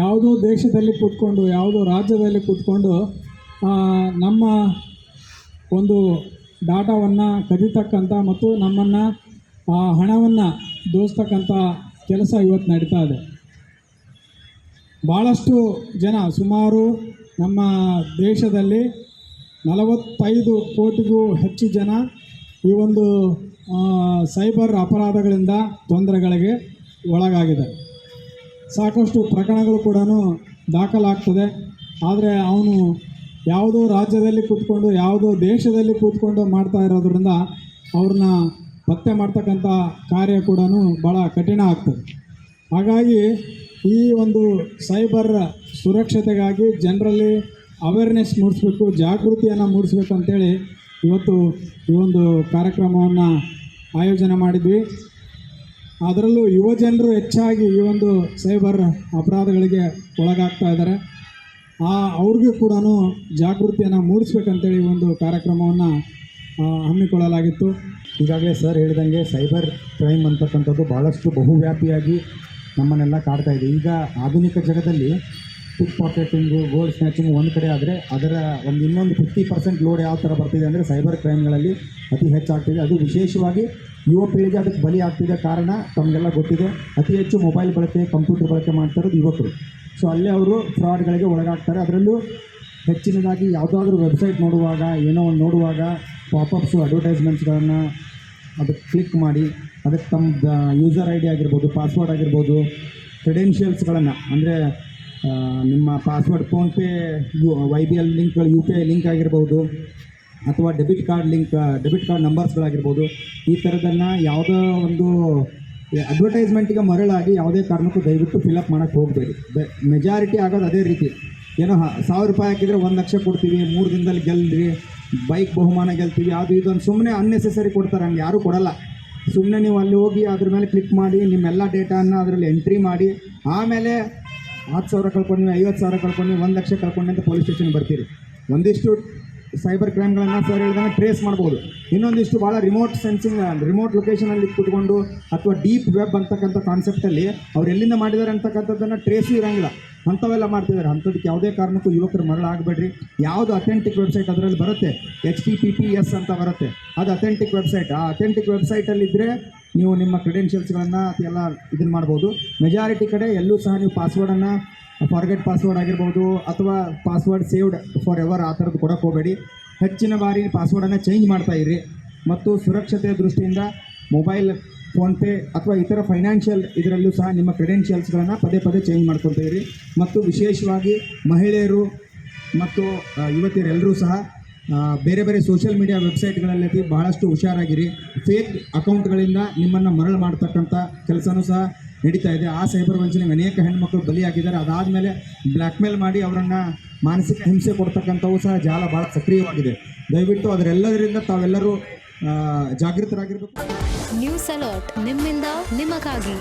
ಯಾವುದೋ ದೇಶದಲ್ಲಿ ಕೂತ್ಕೊಂಡು, ಯಾವುದೋ ರಾಜ್ಯದಲ್ಲಿ ಕೂತ್ಕೊಂಡು ನಮ್ಮ ಒಂದು ಡಾಟಾವನ್ನು ಕದಿತಕ್ಕಂಥ ಮತ್ತು ನಮ್ಮನ್ನು ಹಣವನ್ನು ದೋಸ್ತಕ್ಕಂಥ ಕೆಲಸ ಇವತ್ತು ನಡೀತಾ ಇದೆ. ಭಾಳಷ್ಟು ಜನ, ಸುಮಾರು ನಮ್ಮ ದೇಶದಲ್ಲಿ ನಲವತ್ತೈದು ಕೋಟಿಗೂ ಹೆಚ್ಚು ಜನ ಈ ಒಂದು ಸೈಬರ್ ಅಪರಾಧಗಳಿಂದ ತೊಂದರೆಗಳಿಗೆ ಒಳಗಾಗಿದೆ ಸಾಕಷ್ಟು ಪ್ರಕರಣಗಳು ಕೂಡ ದಾಖಲಾಗ್ತದೆ. ಆದರೆ ಅವನು ಯಾವುದೋ ರಾಜ್ಯದಲ್ಲಿ ಕೂತ್ಕೊಂಡು, ಯಾವುದೋ ದೇಶದಲ್ಲಿ ಕೂತ್ಕೊಂಡು ಮಾಡ್ತಾ ಇರೋದ್ರಿಂದ ಅವ್ರನ್ನ ಪತ್ತೆ ಮಾಡ್ತಕ್ಕಂಥ ಕಾರ್ಯ ಕೂಡ ಭಾಳ ಕಠಿಣ ಆಗ್ತದೆ. ಹಾಗಾಗಿ ಈ ಒಂದು ಸೈಬರ್ ಸುರಕ್ಷತೆಗಾಗಿ ಜನರಲ್ಲಿ ಅವೇರ್ನೆಸ್ ಮೂಡಿಸ್ಬೇಕು, ಜಾಗೃತಿಯನ್ನು ಮೂಡಿಸ್ಬೇಕು ಅಂತೇಳಿ ಇವತ್ತು ಈ ಒಂದು ಕಾರ್ಯಕ್ರಮವನ್ನು ಆಯೋಜನೆ ಮಾಡಿದ್ವಿ. ಅದರಲ್ಲೂ ಯುವ ಜನರು ಹೆಚ್ಚಾಗಿ ಈ ಒಂದು ಸೈಬರ್ ಅಪರಾಧಗಳಿಗೆ ಒಳಗಾಗ್ತಾ ಇದ್ದಾರೆ. ಆ, ಅವ್ರಿಗೂ ಕೂಡ ಜಾಗೃತಿಯನ್ನು ಮೂಡಿಸ್ಬೇಕಂತೇಳಿ ಒಂದು ಕಾರ್ಯಕ್ರಮವನ್ನು ಹಮ್ಮಿಕೊಳ್ಳಲಾಗಿತ್ತು. ಈಗಾಗಲೇ ಸರ್ ಹೇಳಿದಂಗೆ ಸೈಬರ್ ಕ್ರೈಮ್ ಅಂತಕ್ಕಂಥದ್ದು ಭಾಳಷ್ಟು ಬಹುವ್ಯಾಪಿಯಾಗಿ ನಮ್ಮನ್ನೆಲ್ಲ ಕಾಡ್ತಾ ಇದೆ. ಈಗ ಆಧುನಿಕ ಜಗದಲ್ಲಿ ಪಿಕ್ ಪಾಕೆಟಿಂಗು ಗೋಲ್ಡ್ ಸ್ನ್ಯಾಚಿಂಗ್ ಒಂದು ಕಡೆ ಆದರೆ ಅದರ ಒಂದು ಇನ್ನೊಂದು ಫಿಫ್ಟಿ ಪರ್ಸೆಂಟ್ ಲೋಡ್ ಯಾವ ಥರ ಬರ್ತಿದೆ ಅಂದರೆ ಸೈಬರ್ ಕ್ರೈಮ್ಗಳಲ್ಲಿ ಅತಿ ಹೆಚ್ಚಾಗ್ತಿದೆ ಅದು ವಿಶೇಷವಾಗಿ ಯುವ ಪೀಳಿಗೆ ಅದಕ್ಕೆ ಬಲಿ ಆಗ್ತಿದೆ ಕಾರಣ ತಮಗೆಲ್ಲ ಗೊತ್ತಿದೆ. ಅತಿ ಹೆಚ್ಚು ಮೊಬೈಲ್ ಬಳಕೆ ಕಂಪ್ಯೂಟರ್ ಬಳಕೆ ಮಾಡ್ತಾ ಇರೋದು ಯುವಕರು. ಸೊ ಅಲ್ಲೇ ಅವರು ಫ್ರಾಡ್ಗಳಿಗೆ ಒಳಗಾಗ್ತಾರೆ. ಅದರಲ್ಲೂ ಹೆಚ್ಚಿನದಾಗಿ ಯಾವುದಾದ್ರೂ ವೆಬ್ಸೈಟ್ ನೋಡುವಾಗ, ಏನೋ ಒಂದು ನೋಡುವಾಗ ಪಾಪಪ್ಸು ಅಡ್ವರ್ಟೈಸ್ಮೆಂಟ್ಸ್ಗಳನ್ನು ಅದಕ್ಕೆ ಕ್ಲಿಕ್ ಮಾಡಿ, ಅದಕ್ಕೆ ತಮ್ಮ ಯೂಸರ್ ಐ ಡಿ ಆಗಿರ್ಬೋದು ಪಾಸ್ವರ್ಡ್ ಆಗಿರ್ಬೋದು ಕ್ರೆಡೆನ್ಷಿಯಲ್ಸ್ಗಳನ್ನು ಅಂದರೆ ನಿಮ್ಮ password PhonePe, U Y B L ಲಿಂಕ್ಗಳು ಯು ಪಿ ಐ ಲಿಂಕ್ ಆಗಿರ್ಬೋದು, ಅಥವಾ debit card link, debit card ನಂಬರ್ಸ್ಗಳಾಗಿರ್ಬೋದು ಈ ಥರದನ್ನು ಯಾವುದೋ ಒಂದು ಅಡ್ವರ್ಟೈಸ್ಮೆಂಟಿಗೆ ಮರಳಾಗಿ ಯಾವುದೇ ಕಾರಣಕ್ಕೂ ದಯವಿಟ್ಟು ಫಿಲಪ್ ಮಾಡೋಕ್ಕೆ ಹೋಗಬೇಡಿ. ಮೆಜಾರಿಟಿ ಆಗೋದು ಅದೇ ರೀತಿ. ಏನೋ ಸಾವಿರ ರೂಪಾಯಿ ಹಾಕಿದರೆ ಒಂದು ಲಕ್ಷ ಕೊಡ್ತೀವಿ, ಮೂರು ದಿನದಲ್ಲಿ ಗೆಲ್ರಿ ಬೈಕ್ ಬಹುಮಾನ ಗೆಲ್ತೀವಿ, ಅದು ಇದೊಂದು ಸುಮ್ಮನೆ ಅನ್ನೆಸೆಸರಿ ಕೊಡ್ತಾರೆ, ಹಂಗೆ ಯಾರೂ ಕೊಡಲ್ಲ. ಸುಮ್ಮನೆ ನೀವು ಅಲ್ಲಿ ಹೋಗಿ ಅದ್ರ ಮೇಲೆ ಕ್ಲಿಕ್ ಮಾಡಿ, ನಿಮ್ಮೆಲ್ಲ ಡೇಟಾನ ಅದರಲ್ಲಿ ಎಂಟ್ರಿ ಮಾಡಿ, ಆಮೇಲೆ ಹತ್ತು ಸಾವಿರ ಕಳ್ಕೊಂಡು ಐವತ್ತು ಸಾವಿರ ಕಳ್ಕೊಂಡು ಒಂದು ಲಕ್ಷ ಕಳ್ಕೊಂಡು ಅಂತ ಪೊಲೀಸ್ ಸ್ಟೇಷನ್ ಬರ್ತೀರಿ. ಒಂದಿಷ್ಟು ಸೈಬರ್ ಕ್ರೈಮ್ಗಳನ್ನು ಸರ್ ಹೇಳಿದಾಗ ಟ್ರೇಸ್ ಮಾಡ್ಬೋದು. ಇನ್ನೊಂದಿಷ್ಟು ಭಾಳ ರಿಮೋಟ್ ಸೆನ್ಸಿಂಗ್ ರಿಮೋಟ್ ಲೊಕೇಶನಲ್ಲಿ ಕುತ್ಕೊಂಡು ಅಥವಾ ಡೀಪ್ ವೆಬ್ ಅಂತಕ್ಕಂಥ ಕಾನ್ಸೆಪ್ಟಲ್ಲಿ ಅವ್ರು ಎಲ್ಲಿಂದ ಮಾಡಿದ್ದಾರೆ ಅಂತಕ್ಕಂಥದ್ದನ್ನು ಟ್ರೇಸು ಇರೋಂಗಿಲ್ಲ. ಅಂಥವೆಲ್ಲ ಮಾಡ್ತಿದ್ದಾರೆ. ಅಂಥದಕ್ಕೆ ಯಾವುದೇ ಕಾರಣಕ್ಕೂ ಯುವಕರು ಮರಳಾಗಬೇಡ್ರಿ. ಯಾವುದು ಅಥೆಂಟಿಕ್ ವೆಬ್ಸೈಟ್ ಅದರಲ್ಲಿ ಬರುತ್ತೆ? H T P P S ಅಂತ ಬರುತ್ತೆ. ಅದು ಅಥೆಂಟಿಕ್ ವೆಬ್ಸೈಟ್ ಆ ಅಥೆಂಟಿಕ್ ವೆಬ್ಸೈಟಲ್ಲಿದ್ದರೆ ನೀವು ನಿಮ್ಮ ಕ್ರೆಡೆನ್ಷಿಯಲ್ಸ್ಗಳನ್ನು ಅದೆಲ್ಲ ಇದನ್ನು ಮಾಡ್ಬೋದು. ಮೆಜಾರಿಟಿ ಕಡೆ ಎಲ್ಲೂ ಸಹ ನೀವು ಪಾಸ್ವರ್ಡನ್ನು ಫಾರ್ಗೆಟ್ ಪಾಸ್ವರ್ಡ್ ಆಗಿರ್ಬೋದು ಅಥವಾ ಪಾಸ್ವರ್ಡ್ ಸೇವ್ಡ್ ಫಾರ್ ಎವರ್ ಆ ಥರದ್ದು ಕೊಡಕ್ಕೆ ಹೋಗಬೇಡಿ. ಹೆಚ್ಚಿನ ಬಾರಿ ಪಾಸ್ವರ್ಡನ್ನು ಚೇಂಜ್ ಮಾಡ್ತಾ ಇರಿ. ಮತ್ತು ಸುರಕ್ಷತೆಯ ದೃಷ್ಟಿಯಿಂದ ಮೊಬೈಲ್ ಫೋನ್ಪೇ ಅಥವಾ ಇತರ ಫೈನಾನ್ಷಿಯಲ್ ಇದರಲ್ಲೂ ಸಹ ನಿಮ್ಮ ಕ್ರೆಡೆನ್ಷಿಯಲ್ಸ್ಗಳನ್ನು ಪದೇ ಪದೇ ಚೇಂಜ್ ಮಾಡ್ಕೊತಾ ಇರಿ. ಮತ್ತು ವಿಶೇಷವಾಗಿ ಮಹಿಳೆಯರು ಮತ್ತು ಯುವತಿಯರೆಲ್ಲರೂ ಸಹ ಬೇರೆ ಬೇರೆ ಸೋಷಿಯಲ್ ಮೀಡಿಯಾ ವೆಬ್ಸೈಟ್ಗಳಲ್ಲಿ ಬಹಳಷ್ಟು ಹುಷಾರಾಗಿರಿ. ಫೇಕ್ ಅಕೌಂಟ್ಗಳಿಂದ ನಿಮ್ಮನ್ನು ಮರಳು ಮಾಡ್ತಕ್ಕಂಥ ಕೆಲಸನೂ ಸಹ ನಡೀತಾ ಇದೆ. ಆ ಸೈಬರ್ ವಂಚನೆಗೆ ಅನೇಕ ಹೆಣ್ಮಕ್ಳು ಬಲಿಯಾಗಿದ್ದಾರೆ. ಅದಾದಮೇಲೆ ಬ್ಲ್ಯಾಕ್ಮೇಲ್ ಮಾಡಿ ಅವರನ್ನು ಮಾನಸಿಕ ಹಿಂಸೆ ಕೊಡ್ತಕ್ಕಂಥವು ಸಹ ಜಾಲ ಭಾಳ ಸಕ್ರಿಯವಾಗಿದೆ. ದಯವಿಟ್ಟು ಅದರೆಲ್ಲದರಿಂದ ತಾವೆಲ್ಲರೂ ಜಾಗೃತರಾಗಿರಬೇಕು. ನ್ಯೂಸ್ ಅಲರ್ಟ್ ನಿಮ್ಮಿಂದ ನಿಮಗಾಗಿ.